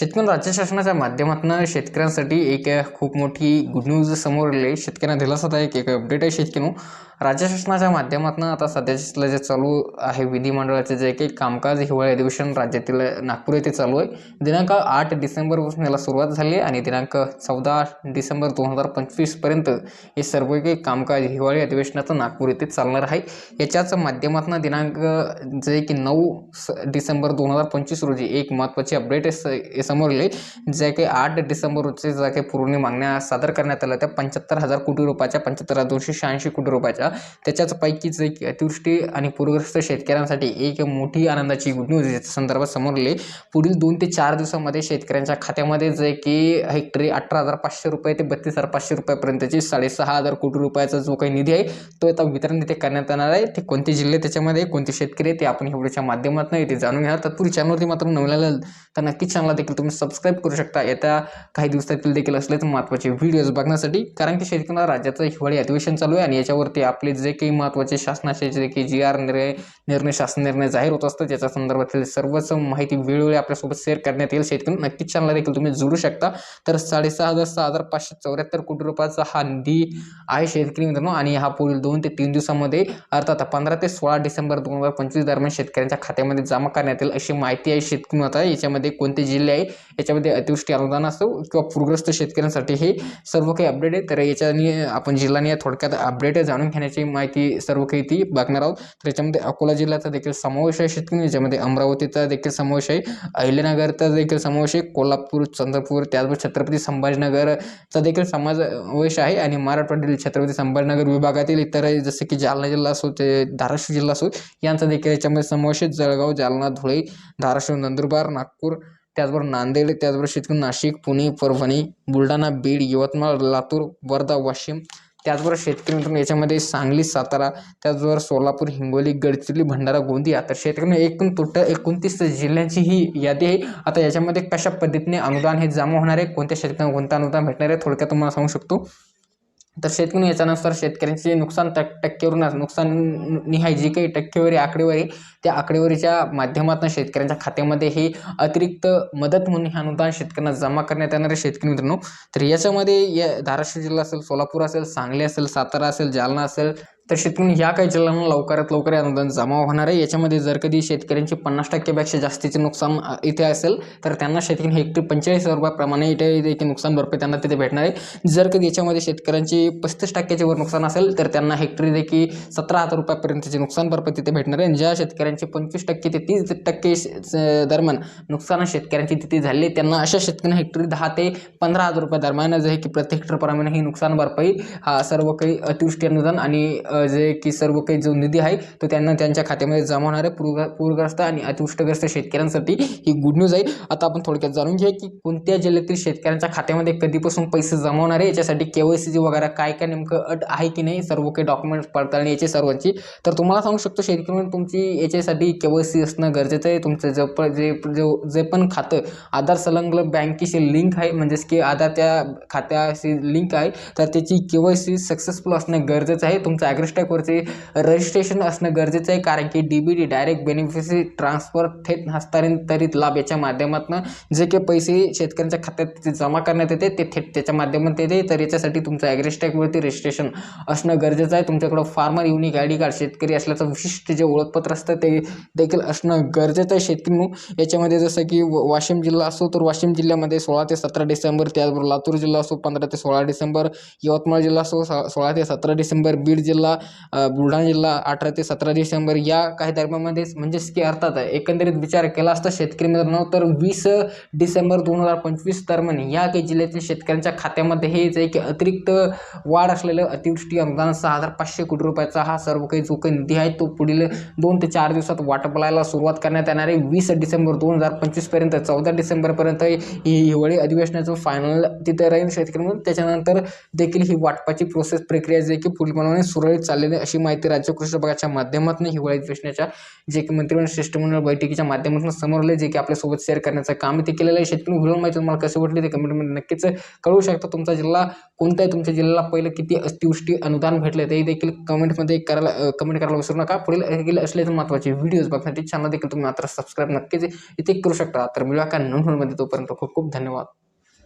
शेतकरी राज्य शासनाच्या माध्यमातून शेतकऱ्यांसाठी एक खूप मोठी गुड न्यूज समोर आली आहे. शेतकऱ्यांना दिलासादायक एक अपडेट आहे शेतकरी राज्य शासनाच्या माध्यमातून आता सध्याचं जे चालू आहे विधिमंडळाचे जे काही कामकाज हिवाळी अधिवेशन राज्यातील नागपूर येथे चालू आहे. दिनांक आठ डिसेंबरपासून याला सुरुवात झाली आहे आणि दिनांक चौदा डिसेंबर दोन हजार पंचवीसपर्यंत हे सर्व काही कामकाज हिवाळी अधिवेशनाचं नागपूर येथे चालणार आहे. याच्याच माध्यमातून दिनांक जे की नऊ स डिसेंबर दोन हजार पंचवीस रोजी एक महत्त्वाची अपडेट स- समोर येईल. जे काही आठ डिसेंबर रोजी ज्या काही पूर्ण मागण्या सादर करण्यात आल्या त्या पंच्याहत्तर हजार कोटी रुपयाच्या पंच्याहत्तर हजार दोनशे शहाऐंशी कोटी रुपयाच्या. त्याच्याच पैकी जे की अतिवृष्टी आणि पूरग्रस्त शेतकऱ्यांसाठी एक मोठी आनंदाची गुड न्यूज याच्या संदर्भात समोर आली पुढील दोन ते चार दिवसामध्ये शेतकऱ्यांच्या खात्यामध्ये जे की हेक्टरी अठरा हजार पाचशे रुपये ते बत्तीस हजार पाचशे रुपयापर्यंतची साडेसहा हजार कोटी रुपयाचा जो काही निधी आहे तो आता वितरण तिथे करण्यात येणार आहे. ते कोणते जिल्हे त्याच्यामध्ये कोणते शेतकरी आहे ते आपण हिवडीच्या माध्यमातून इथे जाणून घ्या तत्पूर्वी चॅनलवरती मात्र नवीन तर नक्कीच चॅनलला देखील तुम्ही सबस्क्राईब करू शकता. येत्या काही दिवसातील देखील असलेच महत्त्वाचे व्हिडिओज बघण्यासाठी कारण की शेतकऱ्यांना राज्याचं हिवाळी अधिवेशन चालू आहे आणि याच्यावरती आपले जे काही महत्त्वाचे शासनाचे जे काही जी आर निर्णय निर्णय शासन निर्णय जाहीर होत असतात त्याच्या संदर्भातील सर्वच माहिती वेळोवेळी आपल्यासोबत शेअर करण्यात येईल. शेतकरी नक्कीच चॅनलला देखील तुम्ही जोडू शकता. तर साडेसहा हजार सहा हजार पाचशे चौऱ्याहत्तर कोटी रुपयाचा हा निधी आहे शेतकरी मित्रांनो. आणि हा पुढील दोन ते तीन दिवसामध्ये अर्थात पंधरा ते सोळा डिसेंबर दोन हजार पंचवीस दरम्यान शेतकऱ्यांच्या खात्यामध्ये जमा करण्यात येईल अशी माहिती आहे शेतकरी आता याच्यामध्ये कोणते जिल्हे आहे? याच्यामध्ये अतिवृष्टी अनुदान असो किंवा पूरग्रस्त शेतकऱ्यांसाठी हे सर्व काही अपडेट आहे. तर याच्याने आपण जिल्ह्याने थोडक्यात अपडेट जाणून घेण्याची माहिती सर्व काही ती बघणार आहोत. तर याच्यामध्ये अकोला जिल्ह्याचा देखील समावेश आहे शेतकरी याच्यामध्ये अमरावतीचा देखील समावेश आहे. अहिल्यानगरचा देखील समावेश आहे. कोल्हापूर चंद्रपूर त्याचबरोबर छत्रपती संभाजीनगरचा देखील समावेश आहे. आणि मराठवाड्यातील छत्रपती संभाजीनगर विभागातील इतर जसे की जालना जिल्हा असो ते धाराशिव जिल्हा असो यांचा देखील याच्यामध्ये समावेश आहे. जळगाव जालना धुळे धाराशिव नंदुरबार नागपूर त्याचबरोबर नांदेड त्याचबरोबर शेतकरी नाशिक पुणे परभणी बुलढाणा बीड यवतमाळ लातूर वर्धा वाशिम त्याचबरोबर शेतकरी मित्रांनो याच्यामध्ये सांगली सातारा त्याचबरोबर सोलापूर हिंगोली गडचिरोली भंडारा गोंदिया. तर शेतकऱ्यांना एकूण टोटल एकोणतीस जिल्ह्यांची ही यादी आहे. आता याच्यामध्ये कशा पद्धतीने अनुदान हे जमा होणार आहे? कोणत्या शेतकऱ्यांना कोणतं अनुदान भेटणार आहे? थोडक्यात तुम्हाला सांगू शकतो. तर शेतकरी याच्यानुसार शेतकऱ्यांचे नुकसान टक टक्केवरून नुकसान निहाय जी काही टक्केवारी आकडेवारी त्या आकडेवारीच्या माध्यमातून शेतकऱ्यांच्या खात्यामध्ये ही अतिरिक्त मदत म्हणून हे अनुदान शेतकऱ्यांना जमा करण्यात येणार आहे. शेतकरी मित्रांनो तर याच्यामध्ये या धाराशिव जिल्हा असेल सोलापूर असेल सांगली असेल सातारा असेल जालना असेल तर शेतकरी ह्या काही जिल्ह्यांना लवकरात लवकर अनुदान जमा होणार आहे. याच्यामध्ये जर कधी शेतकऱ्यांचे पन्नास टक्केपेक्षा जास्तीचे नुकसान इथे असेल तर त्यांना शेतकरी हेक्टरी पंचेचाळीस हजार रुपयाप्रमाणे इथे देखील नुकसान भरपाई त्यांना तिथे भेटणार आहे. जर कधी याच्यामध्ये शेतकऱ्यांची पस्तीस टक्क्याचे वर नुकसान असेल तर त्यांना हेक्टरी देखील सतरा हजार रुपयापर्यंतचे नुकसान भरपाई तिथे भेटणार आहे. ज्या शेतकऱ्यांचे पंचवीस टक्के ते तीस टक्के दरम्यान नुकसान शेतकऱ्यांची तिथे झाली त्यांना अशा शेतकऱ्यांना हेक्टरी दहा ते पंधरा हजार रुपये दरम्यान जे आहे की प्रति हेक्टरप्रमाणे ही नुकसान भरपाई हा सर्व काही अतिवृष्टी अनुदान आणि जे की सर्व काही जो निधी आहे तो त्यांना त्यांच्या खात्यामध्ये जमा होणार आहे. पूर पूरग्रस्त आणि अतिवृष्टग्रस्त शेतकऱ्यांसाठी ही गुड न्यूज आहे. आता आपण थोडक्यात जाणून घ्या की कोणत्या जिल्ह्यातील शेतकऱ्यांच्या खात्यामध्ये कधीपासून पैसे जमा होणार आहे याच्यासाठी के वाय सी वगैरे काय काय नेमकं अट आहे की नाही सर्व काही डॉक्युमेंट्स पडताळणी याची सर्वांची. तर तुम्हाला सांगू शकतो शेतकरी तुमची याच्यासाठी के वाय सी असणं गरजेचं आहे. तुमचं जे पण जे जे पण खातं आधार संलग्न बँकेशी लिंक आहे म्हणजेच की आधार त्या खात्याशी लिंक आहे तर त्याची के वाय सी सक्सेसफुल असणं गरजेचं आहे. तुमचं ॲग्रिस्टॅकवरचे रजिस्ट्रेशन असणं गरजेचं आहे. कारण की D B D direct beneficiary transfer थेट हस्तांतरित लाभ याच्या माध्यमातून जे काही पैसे शेतकऱ्यांच्या खात्यात जमा करण्यात येते ते थेट त्याच्या माध्यमात येते. तर याच्यासाठी तुमचं ॲग्रिस्टॅकवरती रजिस्ट्रेशन असणं गरजेचं आहे. तुमच्याकडं farmer unique I D card शेतकरी असल्याचं विशिष्ट जे ओळखपत्र असतं ते देखील असणं गरजेचं आहे. शेतकरी याच्यामध्ये जसं की व- वाशिम जिल्हा असो तर वाशिम जिल्ह्यामध्ये सोळा ते सतरा डिसेंबर त्याचबरोबर लातूर जिल्हा असो पंधरा ते सोळा डिसेंबर यवतमाळ जिल्हा असो स- सोळा ते सतरा डिसेंबर बीड जिल्हा बुलढाणा जिल्हा अठरा ते सतरा डिसेंबर या काही दरम्यानमध्ये म्हणजेच की अर्थात एकंदरीत विचार केला असता शेतकरी मित्रांनो तर वीस डिसेंबर दोन हजार पंचवीस दरम्यान या काही जिल्ह्यातील शेतकऱ्यांच्या खात्यामध्ये हेच आहे की अतिरिक्त वाढ असलेलं अतिवृष्टी अनुदान सहा हजार पाचशे कोटी रुपयाचा हा सर्व काही जो काही निधी आहे तो पुढील दोन ते चार दिवसात वाटपलायला सुरुवात करण्यात येणार आहे. वीस डिसेंबर दोन हजार पंचवीसपर्यंत चौदा डिसेंबरपर्यंत ही हिवाळी अधिवेशनाचं फायनल तिथे राहील शेतकरी म्हणून. त्याच्यानंतर देखील ही वाटपाची प्रोसेस प्रक्रिया जे की पुढीलप्रमाणे सुरळीत चाललेले अशी माहिती राज्य कृषी विभागाच्या माध्यमातून हिवाळी अधिवेशनाच्या जे की मंत्रिमंडळ शिष्टमंडळ बैठकीच्या माध्यमातून समोर आले जे की आपल्यासोबत शेअर करण्याचं काम ते केलेलं आहे. शेतकरी व्हिडिओ माहिती तुम्हाला कसं वाटले ते कमेंटमध्ये नक्कीच कळवू शकता. तुमचा जिल्हा कोणता आहे? तुमच्या जिल्ह्याला पहिलं किती अतिवृष्टी अनुदान भेटले ते देखील कमेंटमध्ये करायला कमेंट करायला विसरू नका. पुढील देखील असले तर महत्त्वाचे व्हिडिओज बघण्यासाठी चॅनल देखील तुम्ही मात्र सबस्क्राईब नक्कीच इथे करू शकता. तर मिळवा का नोंदमध्ये तोपर्यंत खूप खूप धन्यवाद.